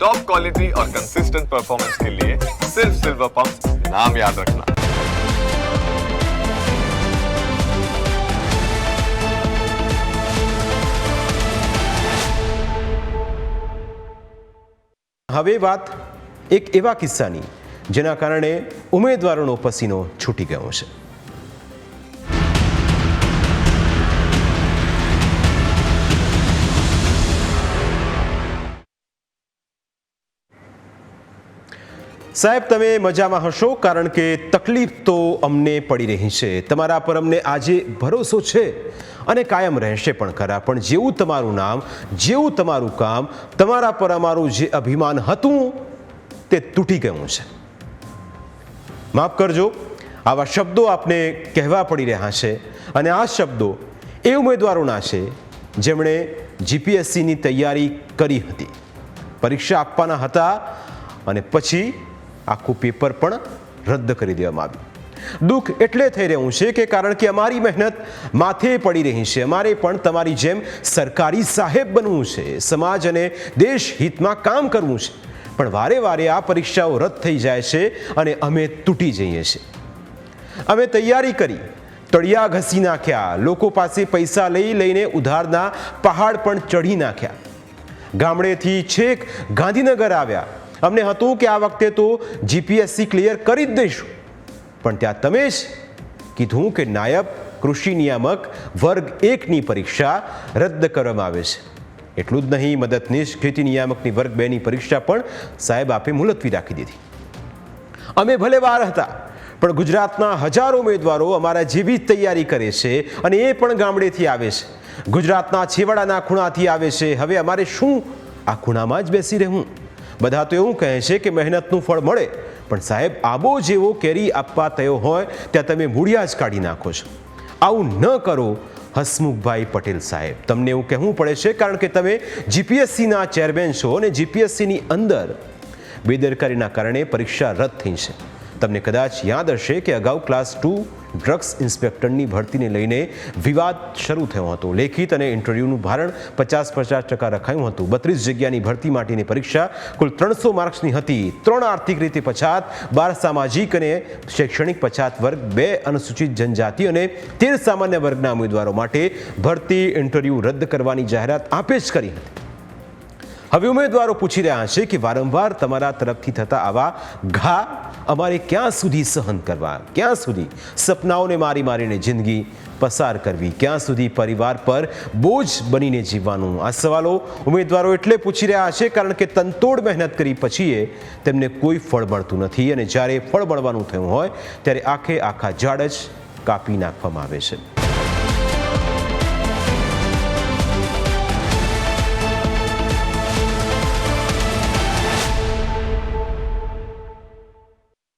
Top quality और consistent performance के लिए सिर्फ सिल्वर पंप नाम याद रखना હવે વાત એક એવા કિસ્સાની જેના કારણે ઉમેદવારોનો પસીનો છૂટી ગયો છે સાહેબ, તમે મજામાં હશો? કારણ કે તકલીફ તો અમને પડી રહી છે. તમારા પર અમને આજે ભરોસો છે અને કાયમ રહેશે પણ ખરા. પણ જેવું તમારું નામ, જેવું તમારું કામ, તમારા પર અમારું જે અભિમાન હતું, તે તૂટી ગયું છે. માફ કરજો, આવા શબ્દો આપને કહેવા પડી રહ્યા છે અને આ શબ્દો એ ઉમેદવારોના છે જેમણે જીપીએસસીની તૈયારી કરી હતી. પરીક્ષા આપવાના હતા અને પછી આખું પેપર પણ રદ કરી દેવામાં આવ્યું. દુઃખ એટલે થઈ રહ્યું છે કે કારણ કે અમારી મહેનત માથે પડી રહી છે. અમારે પણ તમારી જેમ સરકારી સાહેબ બનવું છે. સમાજ અને દેશ હિતમાં કામ કરવું છે. પણ વારે વારે આ પરીક્ષાઓ રદ થઈ જાય છે અને અમે તૂટી જઈએ છીએ. અમે તૈયારી કરી. તળિયા ઘસી નાખ્યા. લોકો પાસે પૈસા લઈ લઈને ઉધારના પહાડ પણ ચઢી નાખ્યા. ગામડેથી છેક ગાંધીનગર આવ્યા. અમને હતું કે આ વખતે તો જીપીએસસી ક્લિયર કરી જ દઈશું. પણ ત્યાં તમે જ કીધું કે નાયબ કૃષિ નિયામક વર્ગ એકની પરીક્ષા રદ કરવામાં આવે છે. એટલું જ નહીં, મદદનીશ ખેતી નિયામકની વર્ગ બેની પરીક્ષા પણ સાહેબ આપે મુલતવી રાખી દીધી. અમે ભલે વાર હતા, પણ ગુજરાતના હજારો ઉમેદવારો અમારા જેવી જ તૈયારી કરે છે અને એ પણ ગામડેથી આવે છે. ગુજરાતના છેવાડાના ખૂણાથી આવે છે. હવે અમારે શું આ ખૂણામાં જ બેસી રહેવું? બધા તો એવું કહે છે કે મહેનતનું ફળ મળે, પણ સાહેબ આબો જેવો કેરી આપવા થયો હોય, ત્યાં તમે મૂળિયા જ કાઢી નાખો છો. આવું ન કરો, હસમુખભાઈ પટેલ સાહેબ. તમને એવું કહેવું પડે છે, કારણ કે તમે જીપીએસસીના ચેરમેન છો અને જીપીએસસીની અંદર બેદરકારીના કારણે પરીક્ષા રદ થઈ છે. તમને કદાચ યાદ હશે કે અગાઉ ક્લાસ ટુ ડ્રગ્સ ઇન્સ્પેક્ટરની ભરતીને લઈને વિવાદ શરૂ થયો હતો. લેખિત અને ઇન્ટરવ્યૂનું ભારણ પચાસ પચાસ ટકા રખાયું હતું. બત્રીસ જગ્યાની ભરતી માટેની પરીક્ષા કુલ ત્રણસો માર્ક્સની હતી. ત્રણ આર્થિક રીતે પછાત, બાર સામાજિક અને શૈક્ષણિક પછાત વર્ગ, બે અનુસૂચિત જનજાતિ અને તેર સામાન્ય વર્ગના ઉમેદવારો માટે ભરતી ઇન્ટરવ્યૂ રદ કરવાની જાહેરાત આપે જ કરી હતી. હવે ઉમેદવારો પૂછી રહ્યા છે કે વારંવાર તમારા તરફથી થતા આવા ઘા અમારે ક્યાં સુધી સહન કરવા? ક્યાં સુધી? સપનાઓને મારી મારીને જિંદગી પસાર કરવી. ક્યાં સુધી પરિવાર પર બોજ બનીને જીવવાનું? આ સવાલો ઉમેદવારો એટલે પૂછી રહ્યા છે કારણ કે તનતોડ મહેનત કરી પછીએ તેમને કોઈ ફળ મળતું નથી અને જ્યારે ફળ મળવાનું થયું હોય, ત્યારે આખે આખા ઝાડ જ કાપી નાખવામાં આવે છે.